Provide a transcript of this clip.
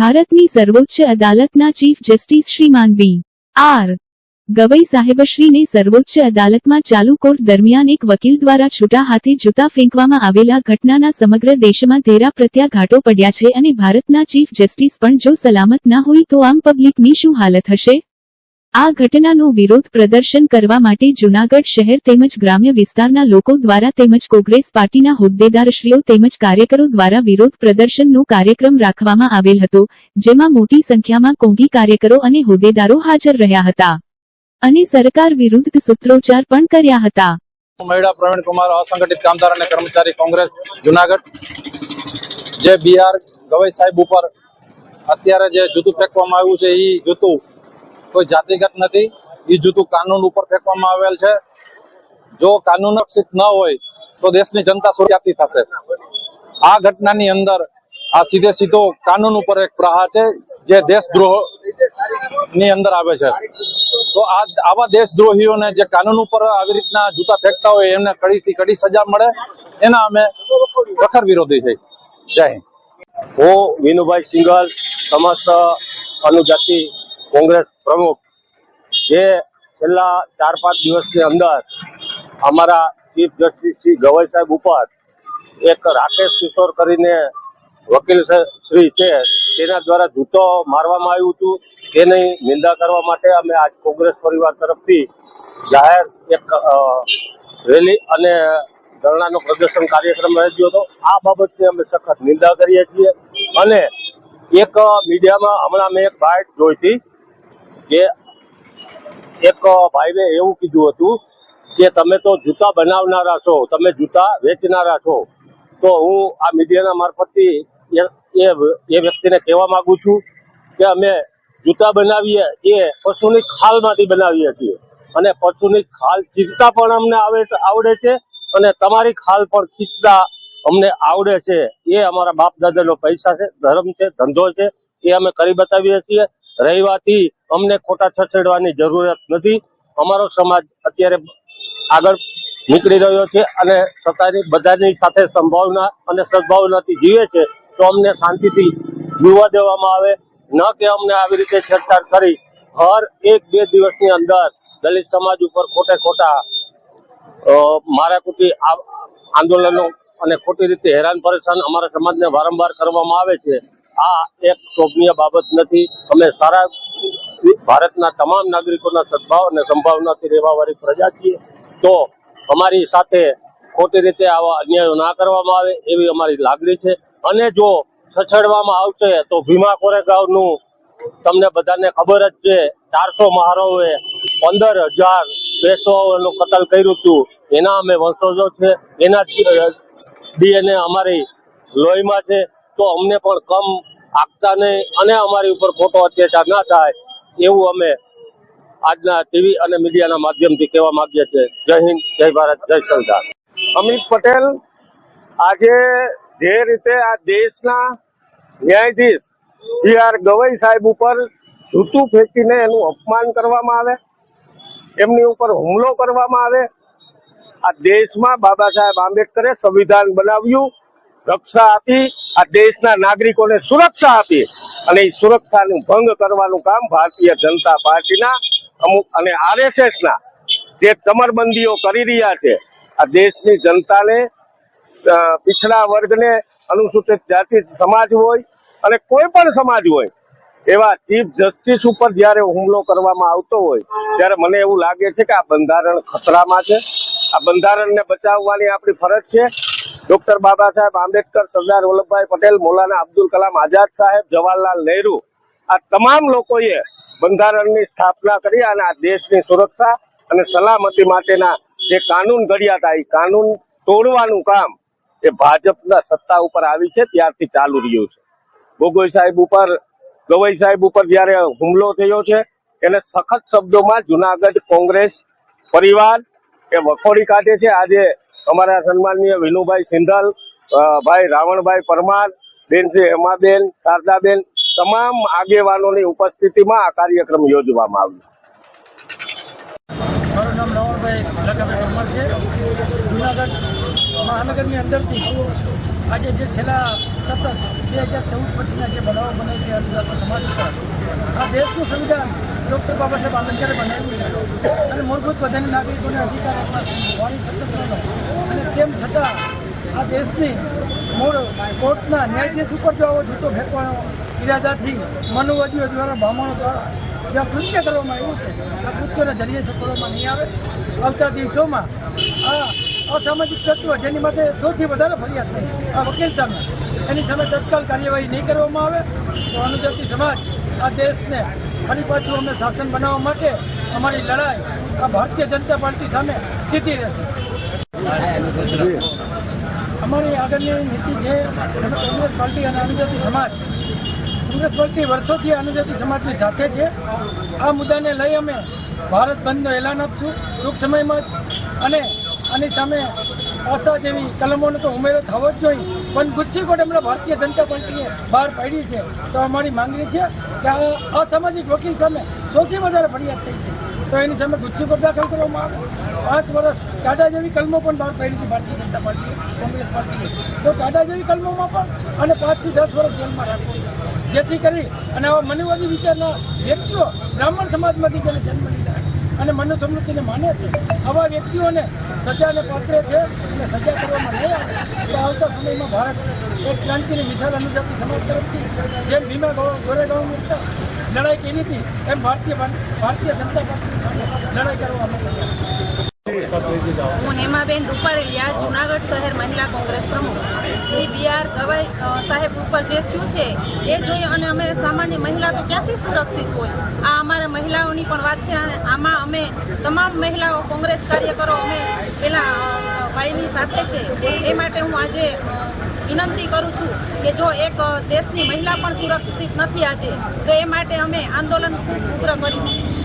ભારતની સર્વોચ્ચ અદાલતના ચીફ જસ્ટિસ શ્રીમાન બી આર ગવઈ સાહેબશ્રીને સર્વોચ્ચ અદાલતમાં ચાલુ કોર્ટ દરમિયાન એક વકીલ દ્વારા છૂટા હાથે જૂતા ફેંકવામાં આવેલા ઘટનાના સમગ્ર દેશમાં ધેરા પ્રત્યાઘાટો પડ્યા છે અને ભારતના ચીફ જસ્ટિસ પણ જો સલામત ના હોય તો આમ પબ્લિકની શું હાલત હશે? આ ઘટનાનો વિરોધ પ્રદર્શન કરવા માટે જૂનાગઢ શહેર તેમજ ગ્રામ્ય વિસ્તારના લોકો દ્વારા તેમજ કોંગ્રેસ પાર્ટીના હોદ્દેદારશ્રીઓ તેમજ કાર્યકરો દ્વારા વિરોધ પ્રદર્શનનો કાર્યક્રમ રાખવામાં આવેલ હતો, જેમાં મોટી સંખ્યામાં કોંગી કાર્યકરો અને હોદ્દેદારો હાજર રહ્યા હતા. અને સરકાર વિરુદ્ધ સૂત્રોચ્ચાર પણ કર્યા હતા. મહિડા પ્રવીણ કુમાર અસંગઠિત કામદાર અને કર્મચારી કોંગ્રેસ જુનાગઢ. જે બિહાર ગવાઈ સાહેબ ઉપર અત્યારે જે જૂતું ફેંકવામાં આવ્યું છે એ જૂતું કોઈ જાતિગત નથી. એ જૂતું કાનૂન ઉપર ફેંકવામાં આવેલ છે. જો કાનૂન રક્ષિત ન હોય, તો દેશની જનતા સુરક્ષાતી થશે. આ ઘટનાની અંદર આ સીધે સીધો કાનૂન ઉપર એક પ્રહાર છે. જે દેશદ્રોહની અંદર આવે છે. તો આવા દેશદ્રોહીઓને જે કાનૂન ઉપર આવી રીતના જૂતા ફેંકતા હોય, એમને કડીથી કડી સજા મળે, એના અમે પ્રખર વિરોધી છે જય હિન્દ. હું વિનુભાઈ સિંગલ સમસ્ત અનુજાતિ કોંગ્રેસ પ્રમુખ. જે છેલ્લા ચાર પાંચ દિવસની અંદર અમારા ચીફ જસ્ટિસ શ્રી ગવાઈ સાહેબ ઉપર એક રાકેશ કિશોર કરીને વકીલ શ્રી છે તેના દ્વારા જૂતો મારવામાં આવ્યું હતું. તેની નિંદા કરવા માટે અમે આજ કોંગ્રેસ પરિવાર તરફથી જાહેર એક રેલી અને ધરણાનો પ્રદર્શન કાર્યક્રમ યોજ્યો હતો. આ બાબતની અમે સખત નિંદા કરીએ છીએ. અને એક મીડિયામાં હમણાં મેં એક બાઇટ જોઈ હતી કે એક ભાઈએ એવું કીધું હતું કે, તમે તો જૂતા બનાવનારા છો, તમે જૂતા વેચનારા છો. તો હું આ મીડિયાના મારફતથી એ- એ વ્યક્તિને કહેવા માંગુ છું કે અમે જૂતા બનાવીએ, એ પશુની ખાલમાંથી બનાવીએ છીએ. અને પશુની ખાલ ચીરતા પણ અમને આવે આવડે છે અને તમારી ખાલ પણ ખીચતા અમને આવડે છે. એ અમારા બાપ દાદાનો પૈસા છે, ધર્મ છે, ધંધો છે, એ અમે કરી બતાવીએ છીએ. રહીવાથી અમને ખોટા છછેડવાની જરૂરત નથી. અમારો સમાજ અત્યારે આગળ નીકળી રહ્યો છે અને સત્તાની બધાની સાથે સંભાવના અને સદભાવનાથી જીવે છે. તો અમને શાંતિથી જીવવા દેવામાં આવે. ન કે અમને આવી રીતે છેડછાડ કરી. હર એક બે દિવસની અંદર દલિત સમાજ ઉપર ખોટે ખોટા મારા કુટી આ- આંદોલનો અને ખોટી રીતે હેરાન પરેશાન અમારા સમાજને વારંવાર કરવામાં આવે છે. આ એક શોભનીય બાબત નથી. અમે સારા ભારતના તમામ નાગરિકોના સદભાવ અને સંભાવનાથી રહેવાવાળી પ્રજા છીએ. તો અમારી સાથે ખોટી રીતે આવા અન્યાયો ના કરવામાં આવે એવી અમારી લાગણી છે. અને જો છછડવામાં આવશે તો ભીમા કોરેગાંવનું તમને બધાને ખબર જ છે, ચારસો મહારાઓએ પંદર હજાર પેશવાઓનું કતલ કર્યું હતું. એના અમે વંશજો છે, એના ડીએનએ અમારી લોહીમાં છે. તો અમને પણ કમ આપતા નહીં અને અમારી ઉપર ખોટો અત્યાચાર ના થાય એવું અમે આજના ટીવી અને મીડિયાના માધ્યમથી કહેવા માંગીએ છીએ. જય હિન્દ, જય ભારત, જય સંવિધાન અમિત પટેલ આજે જે રીતે આ દેશના ન્યાયાધીશ બી આર ગવઈ સાહેબ ઉપર જૂતું ફેંકીને એનું અપમાન કરવામાં આવે, એમની ઉપર હુમલો કરવામાં આવે, આ દેશમાં બાબા સાહેબ આંબેડકરે સંવિધાન બનાવ્યું, રક્ષા આપી, આ દેશના નાગરિકોને સુરક્ષા આપી અને એ સુરક્ષાનું ભંગ કરવાનું કામ ભારતીય જનતા પાર્ટીના અમુક અને આરએસએસના જે ચમરબંધીઓ કરી રહ્યા છે, આ દેશની જનતાને પિછડા વર્ગને અનુસૂચિત જાતિ સમાજ હોય અને કોઈ પણ સમાજ હોય, એવા ચીફ જસ્ટિસ ઉપર જ્યારે હુમલો કરવામાં આવતો હોય, ત્યારે મને એવું લાગે છે કે આ બંધારણ ખતરામાં છે. આ બંધારણને બચાવવાની આપણી ફરજ છે. ડોક્ટર બાબા સાહેબ આંબેડકર, સરદાર વલ્લભભાઈ પટેલ, મૌલાના અબ્દુલ કલામ આઝાદ સાહેબ, જવાહરલાલ નહેરુ, આ તમામ લોકોએ બંધારણની સ્થાપના કરી અને આ દેશની સુરક્ષા અને સલામતી માટેના જે કાનૂન ઘડ્યા હતા, એ કાનૂન તોડવાનું કામ એ ભાજપના સત્તા ઉપર આવી છે ત્યારથી ચાલુ રહ્યું છે. ગોગોઈ સાહેબ ઉપર ગવઈ સાહેબ ઉપર જ્યારે હુમલો થયો છે, એને સખત શબ્દોમાં જુનાગઢ કોંગ્રેસ પરિવાર એ વખોડી કાઢે છે. આજે અમારા સન્માનીય વિનુભાઈ સિંધલ ભાઈ રાવણભાઈ પરમાર બેનશ્રી હેમાબેન, શારદાબેન તમામ આગેવાનોની ઉપસ્થિતિમાં આ કાર્યક્રમ યોજવામાં આવ્યો. મારું નામ રાવણભાઈ છે. જુનાગઢ મહાનગરની અંદરથી આજે જે છેલ્લા સતત બે હજાર ચૌદ પછીના જે બનાવો બને છે અનુદાતા સમાજ ઉપર, આ દેશનું સંવિધાન ડૉક્ટર બાબા સાહેબ આંબેડકરે બનાવ્યું છે. અને મૂળભૂત બધાની નાગરિકોને અધિકાર અને તેમ છતાં આ દેશની મૂળ કોર્ટના ન્યાયાધીશ ઉપર જો આવો જૂતો ફેંકવાનો ઇરાદાથી મનોવજીઓ દ્વારા, બ્રાહ્મણો દ્વારા જ્યાં કૃત્ય કરવામાં આવ્યું છે આ કૃત્યના જરીએ સફળવામાં નહીં આવે. આવતા દિવસોમાં આ અસામાજિક તત્વો જેની માટે સૌથી વધારે ફરિયાદ થઈ. આ વકીલ સામે. એની સામે તત્કાલ કાર્યવાહી નહીં કરવામાં આવે તો અનુજાતિ સમાજ આ દેશને ફરી પાછું અમે શાસન બનાવવા માટે અમારી લડાઈ આ ભારતીય જનતા પાર્ટી સામે સીધી રહેશે. અમારી આગળની નીતિ છે કોંગ્રેસ પાર્ટી અને અનુજાતિ સમાજ. કોંગ્રેસ પાર્ટી વર્ષોથી અનુજાતિ સમાજની સાથે છે. આ મુદ્દાને લઈ અમે ભારત બંધનો એલાન આપશું. ટૂંક સમયમાં અને આની સામે આશા જેવી કલમોનો તો ઉમેરો થવો જ જોઈએ. પણ ગુચ્છીકોટ હમણાં ભારતીય જનતા પાર્ટીએ બહાર પાડી છે. તો અમારી માંગણી છે કે આ અસામાજિક વકીલ સામે સૌથી વધારે ફરિયાદ થઈ છે. તો એની સામે ગુચ્છીકોટ દાખલ કરવામાં આવે. પાંચ વર્ષ ટાટા જેવી કલમો પણ બહાર પાડી હતી ભારતીય જનતા પાર્ટીએ, કોંગ્રેસ પાર્ટીએ. તો ટાટા જેવી કલમોમાં પણ અને પાંચથી દસ વર્ષ જેલમાં રાખવું જેથી કરી અને આવા મનુવાદી વિચારના વ્યક્તિઓ બ્રાહ્મણ સમાજમાંથી જેને જન્મ લીધા અને મનુ સમૃદ્ધિને માને છે, આવા વ્યક્તિઓને સજાને પાત્ર છે અને સજા કરવામાં નહીં આવે, તો આવતા સમયમાં ભારત એક ક્રાંતિની વિશાળ અનુજાતિ સમાજ તરફથી જેમ ભીમા ગોરેગાંવ મુક્ત લડાઈ કરી હતી, એમ ભારતીય ભારતીય જનતા પાર્ટી લડાઈ કરવા અમે તૈયાર છીએ. હું હેમાબેન રૂપારેલિયા, જુનાગઢ શહેર મહિલા કોંગ્રેસ પ્રમુખ. શ્રી બી આર ગવાઈ સાહેબ ઉપર જે થયું છે, એ જોઈએ અને અમે સામાન્ય મહિલા તો ક્યાંથી સુરક્ષિત હોય? આ અમારા મહિલાઓની પણ વાત છે અને આમાં અમે તમામ મહિલાઓ કોંગ્રેસ કાર્યકરો અમે પેલા ભાઈની સાથે છે. એ માટે હું આજે વિનંતી કરું છું કે જો એક દેશની મહિલા પણ સુરક્ષિત નથી આજે, તો એ માટે અમે આંદોલન ખૂબ ઉગ્ર કરીશું